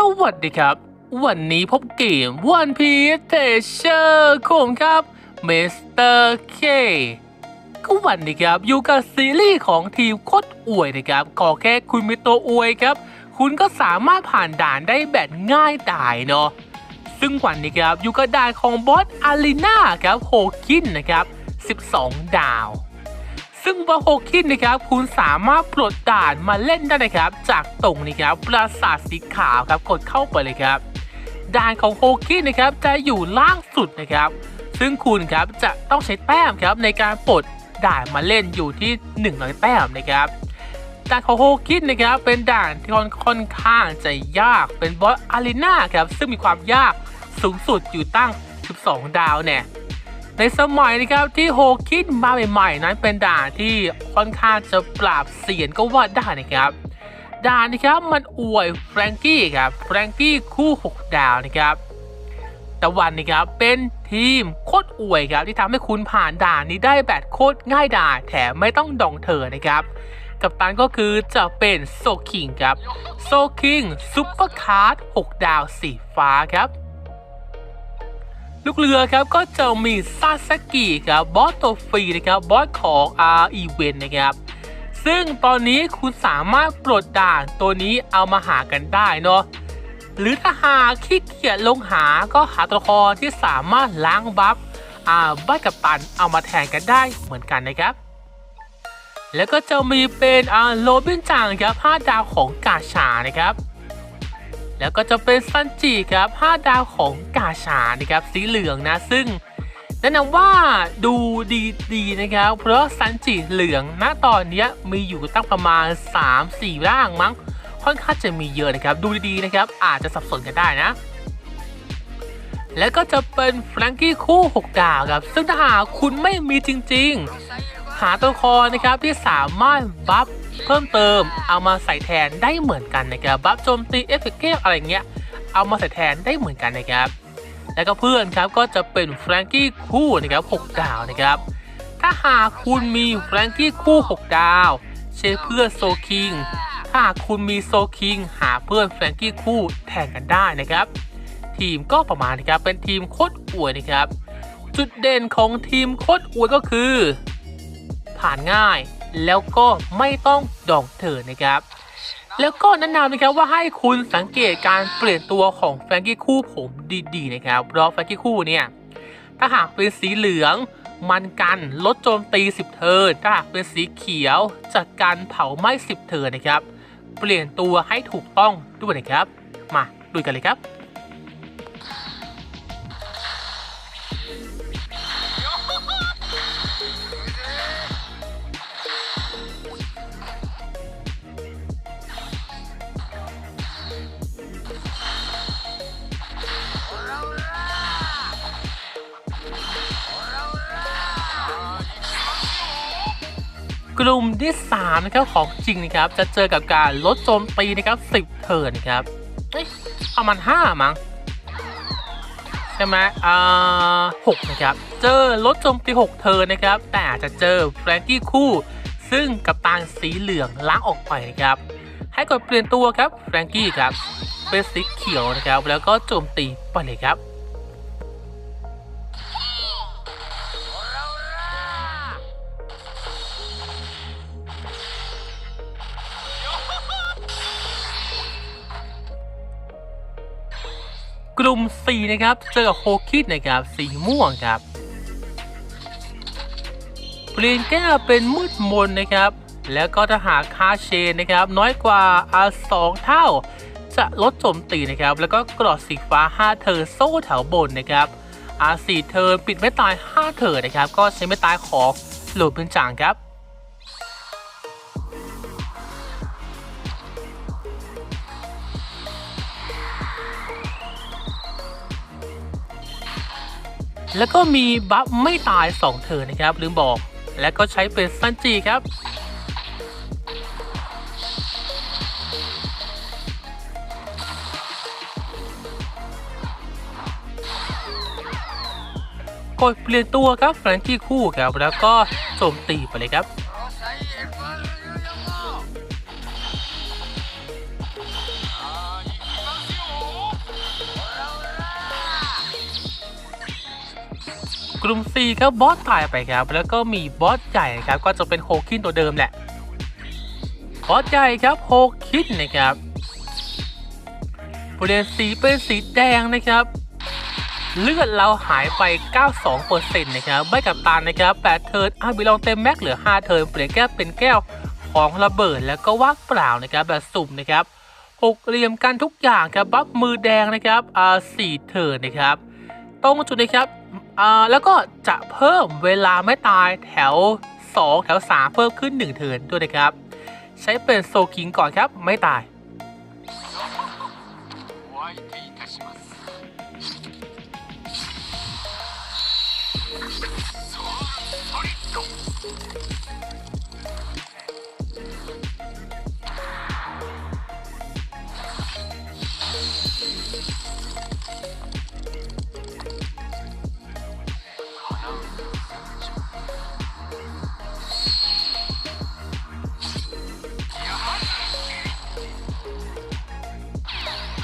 สวัสดีครับ วันนี้พบเกม One Piece Treasure ของผมครับ Mr. K ก็วันนี้ครับอยู่กับซีรีส์ของทีมโคตรอวยนะครับ ขอแค่คุณมีตัวอวยครับ คุณก็สามารถผ่านด่านได้แบบง่ายดายเนาะซึ่งวันนี้ครับอยู่กับด่านของบอสอารีนาครับโฮคินนะครับ 12 ดาว ซึ่งบอสโฮคินนะครับคุณสามารถปลดด่านมาเล่นได้นะครับ จากตรงนี้ครับปราสาทสีขาวครับกดเข้าไปเลยครับ ด่านของโฮคินนะครับจะอยู่ล่างสุดนะครับ ซึ่งคุณครับจะต้องใช้แต้มครับในการปลดด่านมาเล่นอยู่ที่100แต้มนะครับด่านของโฮคินนะครับเป็นด่านที่ค่อนข้างจะยากเป็นบอสอารีนาครับซึ่งมีความยากสูงสุดอยู่ตั้ง 12 ดาวเนี่ย ในสมัยนะครับที่โฮคิดมาใหม่ๆนั้นเป็นด่านที่ค่อนข้างจะปราบเสียนก็ว่าได้นะครับด่านนะครับมันอวยแฟรงกี้ครับแฟรงกี้คู่6ดาวนะครับต่วันนี้ครับเป็นทีมโคตรอวยครับที่ทำให้คุณผ่านด่านนี้ได้แบบโคตรง่ายดายแถมไม่ต้องดองเธอนะครับ กับตันก็คือจะเป็นโซคิงครับโซคิงซุปเปอร์คาร์ด6ดาวสีฟ้าครับ ลูกเรือครับก็จะมีซาสกิครับบอสตัวฟรีนะครับบอสของ R Event นะครับซึ่งตอนนี้คุณสามารถปลดด่านตัวนี้เอามาหากันได้เนาะหรือถ้าหาขี้เกียจลงหาก็หาตัวละครที่สามารถล้างบัฟอ่าบ้ากับตันเอามาแทนกันได้เหมือนกันนะครับ แล้วก็จะมีเป็นอ่าโรบินจังครับ5ดาวของกาชานะครับ แล้วก็จะเป็นซันจิครับ 5 ดาวของกาชานะครับสีเหลืองนะซึ่งแนะนำว่าดูดีๆนะครับ เพราะซันจิเหลืองณตอนนี้มีอยู่ตั้งประมาณ 3-4 ร่างมั้ง ค่อนข้างจะมีเยอะนะครับ ดูดีๆนะครับ อาจจะสับสนกันได้นะ แล้วก็จะเป็นแฟรงกี้คู่6ดาวครับ ซึ่งถ้าหากคุณไม่มีจริงๆ หาตัวครนะครับที่สามารถบัฟ เพิ่มเติมเอามาใส่แทนได้เหมือนกันนะครับบัฟโจมตีเอฟเฟกต์อะไรเงี้ยเอามาใส่แทนได้เหมือนกันนะครับ แล้วก็เพื่อนครับก็จะเป็นแฟรงกี้คู่นะครับ6ดาวนะครับ ถ้าหากคุณมีแฟรงกี้คู่ 6 ดาวใช้เพื่อนโซคิงถ้าหากคุณมีโซคิงหาเพื่อนแฟรงกี้คู่แทนกันได้นะครับ ทีมก็ประมาณนะครับเป็นทีมโคตรอวยนะครับ จุดเด่นของทีมโคตรอวยก็คือ ผ่านง่าย แล้วก็ไม่ต้องดองเถิดนะครับ แล้วก็แนะนำนะครับว่าให้คุณสังเกตการเปลี่ยนตัวของแฟรงกี้คู่ผมดีๆนะครับเพราะแฟรงกี้คู่เนี่ยถ้าหากเป็นสีเหลืองมันกันลดโจมตี 10 เทิร์นถ้าหากเป็นสีเขียวจัดการเผาไหม้ 10 เทิร์นนะครับ เปลี่ยนตัวให้ถูกต้องด้วยนะครับ มาดูกันเลยครับ กลุ่มที่3นะครับของจริงนะครับจะเจอกับการลดโจมตีนะครับ10 เทิร์นครับเอ้ยประมาณ5มั้งใช่ไหมอ่าหกนะครับ เจอลดโจมตี6 เทิร์นนะครับ แต่จจะเจอแฟรงกี้คู่ ซึ่งกับตางสีเหลืองล้างออกไปนะครับ ให้กดเปลี่ยนตัวครับแฟรงกี้ครับเป็นสีเขียวนะครับ แล้วก็โจมตีไปเลยครับ กลุ่ม 4 นะครับ เจอกับโฮคิดนะครับสีม่วงครับ เปลี่ยนแก้วเป็นมืดมนนะครับ แล้วก็ถ้าหากคาเชนนะครับ น้อยกว่าอาสองเท่า จะลดโจมตีนะครับ แล้วก็กรอดสีฟ้า 5เทิร์นโซ่แถวบนนะครับอาสีเทิร์นปิดไม่ตาย 5เทิร์นะครับ ก็ใช้ไม่ตายของหลุดเป็นจางครับ แล้วก็มีบัฟไม่ตาย 2เทิร์นนะครับ ลืมบอก แล้วก็ใช้เป็นซันจีครับ กดเปลี่ยนตัวครับแฟรงกี้คู่ครับ แล้วก็โจมตีไปเลยครับ กลุ่ม C ครับบอสตายไปครับ แล้วก็มีบอสใหญ่ครับ ก็จะเป็นโฮคินตัวเดิมแหละ บอสใหญ่ครับโฮคินนะครับผู้เล่นสีเป็นสีแดงนะครับ เลือดเราหายไป 92%นะครับไม่กับตานะครับ 8 เทิร์นอาบิลองเต็มแม็กเหลือ 5 เทิร์นเปลี่ยนแก้วเป็นแก้วของระเบิดแล้วก็ว่างเปล่านะครับ แบบสุ่มนะครับหกเหลี่ยมกันทุกอย่างครับบัฟมือแดงนะครับอ่าสี่เทิร์นนะครับ ตรงจุดนะครับ อ่าแล้วก็จะเพิ่มเวลาไม่ตายแถว 2 แถว 3 เพิ่มขึ้น 1 เทินด้วยนะครับ ใช้เป็นโซคิงก่อนครับไม่ตายお相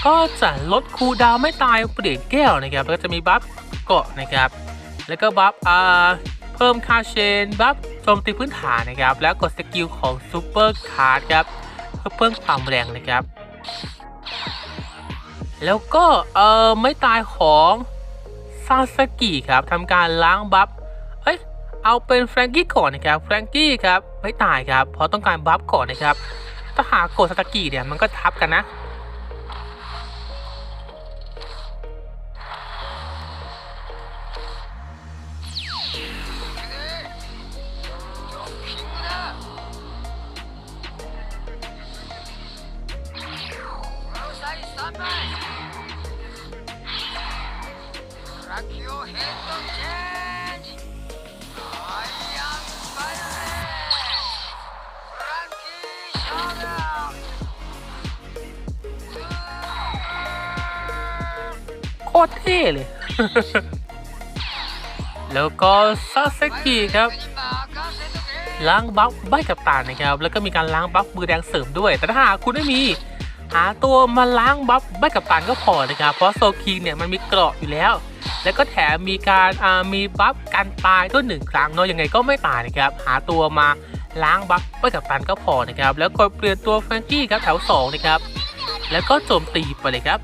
ก็จะลดคูดาวไม่ตายเปลี่ยนแก้วนะครับแล้วก็จะมีบัฟเกาะนะครับ แล้วก็บัฟอ่าเพิ่มค่าเชนบัฟโจมตีพื้นฐานนะครับ แล้วกดสกิลของซูเปอร์คาร์ดครับเพื่อเพิ่มความแรงนะครับ แล้วก็เออไม่ตายของซาสกิครับทำการล้างบัฟเอ้ยเอาเป็นแฟรงกี้ก่อนนะครับแฟรงกี้ครับไม่ตายครับเพราะต้องการบัฟก่อนนะครับถ้าหากกดซาสกิเนี่ยมันก็ทับกันนะ โคตรเท่เลย แล้วก็ซาเซกิครับล้างบัฟใบกับตานะครับ แล้วก็มีการล้างบัฟมือแดงเสริมด้วย แต่ถ้าคุณไม่มี หาตัวมาล้างบัฟใบกับตันก็พอนะครับ เพราะโซคิงเนี่ยมันมีเกราะอยู่แล้ว แล้วก็แถมมีการมีบัฟกันตายด้วหนึ่งครั้งเนาะยังไงก็ไม่ตายนะครับ หาตัวมาล้างบัฟใบกับตันก็พอนะครับ แล้วก็เปลี่ยนตัวแฟรงกี้ครับแถวสองนะครับ แล้วก็โจมตีไปเลยครับ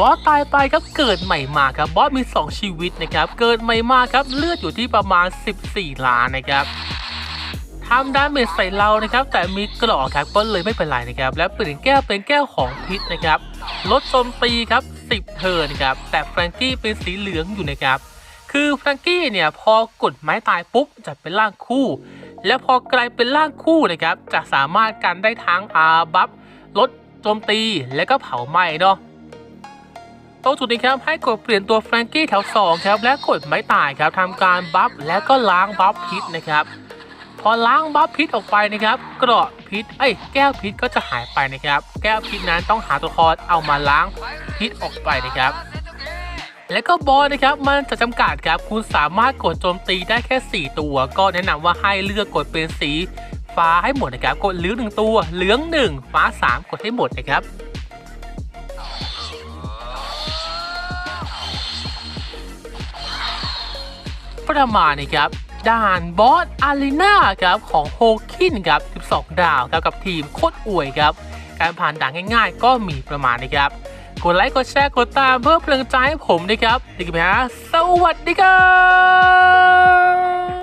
บอสตายไปครับเกิดใหม่มาครับบอสมี 2 ชีวิตนะครับเกิดใหม่มาครับเลือดอยู่ที่ประมาณ 14 ล้านนะครับทำดาเมจใส่เรานะครับ แต่มีเกราะครับก็เลยไม่เป็นไรนะครับ และเปลี่ยนแก้วเป็นแก้วของพิษนะครับลดโจมตีครับ 10 เทิร์นะครับแต่แฟรงกี้เป็นสีเหลืองอยู่นะครับคือแฟรงกี้เนี่ยพอกดไม้ตายปุ๊บจะเป็นร่างคู่ แล้วพอกลายเป็นร่างคู่นะครับจะสามารถกันได้ทั้งอาบัฟลดโจมตีและก็เผาไหม้เนาะ ตรงจุดนี้ครับให้กดเปลี่ยนตัวแฟรงกี้แถว2ครับและกดไม้ตายครับทำการบัฟและก็ล้างบัฟพิษนะครับ พอล้างบัฟพิษออกไปนะครับเกราะพิษเอ้แก้วพิษก็จะหายไปนะครับ แก้วพิษนั้นต้องหาตัวครเอามาล้างพิษออกไปนะครับและก็บอสนะครับมันจะจำกัดครับคุณสามารถกดโจมตีได้แค่ 4 ตัว ก็แนะนำว่าให้เลือกกดเป็นสีฟ้าให้หมดนะครับ กดเหลืองหนึ่งตัว เหลืองหนึ่งฟ้าสามกดให้หมดนะครับ ประมาณนี้ครับด่านบอสอารีนาครับของโฮคินครับ 12 ดาวครับกับทีมโคตรอวยครับการผ่านด่านง่ายๆ ก็มีประมาณนี้ครับกดไลค์กดแชร์กดตามเพื่อเพลิงใจให้ผมนะครับดีกันไหมฮะสวัสดีครับ